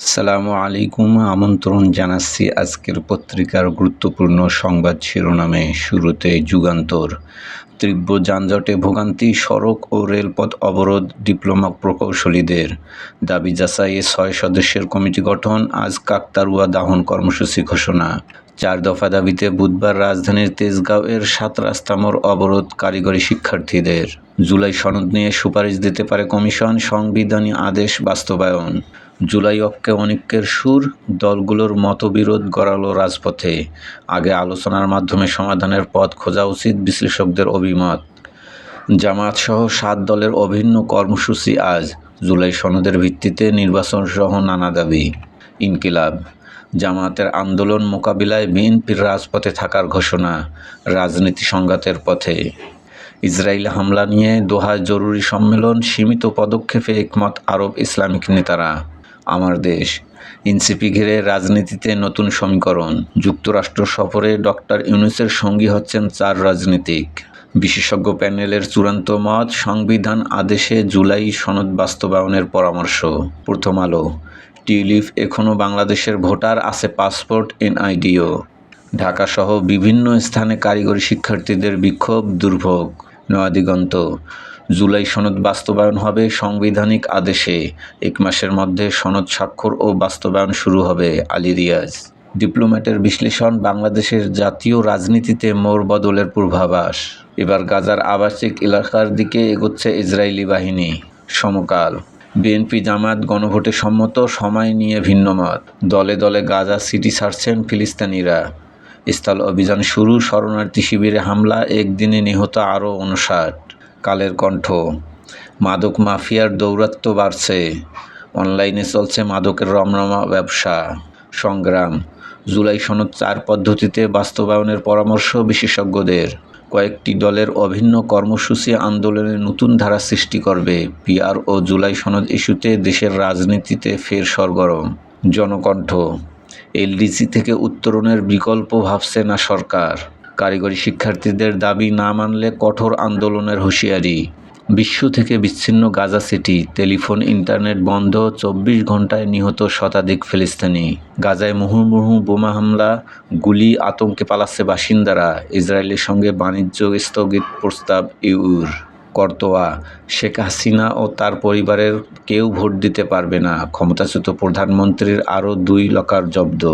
সালামু আলাইকুম। আমন্ত্রণ জানাচ্ছি আজকের পত্রিকার গুরুত্বপূর্ণ সংবাদ শিরোনামে। শুরুতে যুগান্তর। তীব্র যানজটে ভোগান্তি, সড়ক ও রেলপথ অবরোধ, ডিপ্লোমা প্রকৌশলীদের। দাবি যাচাইয়ে ছয় সদস্যের কমিটি গঠন, আজ কাকতারুয়া দাহন কর্মসূচি ঘোষণা। চার দফা দাবিতে বুধবার রাজধানীর তেজগাঁওয়ের সাত রাস্তা মোড় অবরোধ কারিগরি শিক্ষার্থীদের। জুলাই সনদ নিয়ে সুপারিশ দিতে পারে কমিশন, সংবিধানী আদেশ, বাস্তবায়ন। জুলাই অক্কে অনিক্যের সুর, দলগুলোর মতবিরোধ গড়ালো রাজপথে। আগে আলোচনার মাধ্যমে সমাধানের পথ খোঁজা উচিত বিশ্লেষকদের অভিমত। জামায়াতসহ সাত দলের অভিন্ন কর্মসূচি আজ। জুলাই সনদের ভিত্তিতে নির্বাচন সহ নানা দাবি। ইনকিলাব জামায়াতের আন্দোলন মোকাবিলায় বিএনপির রাজপথে থাকার ঘোষণা রাজনীতি সংঘাতের পথে। ইসরায়েল হামলা নিয়ে দোহায় জরুরি সম্মেলন সীমিত পদক্ষেপে একমত আরব ইসলামিক নেতারা। আমার দেশ, এনসিপি ঘিরে রাজনীতিতে নতুন সমীকরণ। যুক্তরাষ্ট্র সফরে ডক্টর ইউনুসের সঙ্গী হচ্ছেন চার রাজনীতিক। বিশেষজ্ঞ প্যানেলের চূড়ান্ত মত সংবিধান আদেশে জুলাই সনদ বাস্তবায়নের পরামর্শ। প্রথম আলো টিউলিপ এখনও বাংলাদেশের ভোটার আছে পাসপোর্ট এন এনআইডিও। ঢাকাসহ বিভিন্ন স্থানে কারিগরি শিক্ষার্থীদের বিক্ষোভ দুর্ভোগ। নয়াদিগন্ত জুলাই সনদ বাস্তবায়ন হবে সাংবিধানিক আদেশে। এক মাসের মধ্যে সনদ স্বাক্ষর ও বাস্তবায়ন শুরু হবে, আলী রিয়াজ। ডিপ্লোম্যাটের বিশ্লেষণ, বাংলাদেশের জাতীয় রাজনীতিতে মোর বদলের পূর্বাভাস। এবার গাজার আবাসিক এলাকার দিকে এগোচ্ছে ইসরায়েলি বাহিনী। সমকাল। বিএনপি জামাত গণভোটে সম্মত, সময় নিয়ে ভিন্নমত দলে দলে গাজা সিটি ছাড়ছেন ফিলিস্তিনিরা। স্থল অভিযান শুরু, শরণার্থী শিবিরে হামলা, একদিনে নিহত আরও উনষাট। কালের কণ্ঠ, মাদক মাফিয়ার দৌরাত্ম্য বাড়ছে। অনলাইনে চলছে মাদকের রমরমা ব্যবসা। সংগ্রাম, জুলাই সনদ চার পদ্ধতিতে বাস্তবায়নের পরামর্শ বিশেষজ্ঞদের। কয়েকটি দলের অভিন্ন কর্মসূচি আন্দোলনে নতুন ধারা সৃষ্টি করবে। পিআর ও জুলাই সনদ ইস্যুতে দেশের রাজনীতিতে ফের সরগরম। জনকণ্ঠ, এলডিসি থেকে উত্তরণের বিকল্প ভাবছে না সরকার। কারিগরি শিক্ষার্থীদের দাবি না মানলে কঠোর আন্দোলনের হুঁশিয়ারি। বিশ্ব থেকে বিচ্ছিন্ন গাজা সিটি, টেলিফোন, ইন্টারনেট বন্ধ, চব্বিশ ঘন্টায় নিহত শতাধিক ফিলিস্তিনি। গাজায় মুহুর্মুহু বোমা হামলা, গুলি আতঙ্কে পালাচ্ছে বাসিন্দারা। ইসরায়েলের সঙ্গে বাণিজ্য স্থগিত প্রস্তাব ইউর। কর্তোয়া, শেখ হাসিনা ও তার পরিবারের কেউ ভোট দিতে পারবে না। ক্ষমতাচ্যুত প্রধানমন্ত্রীর আরও দুই লকার জব্দ।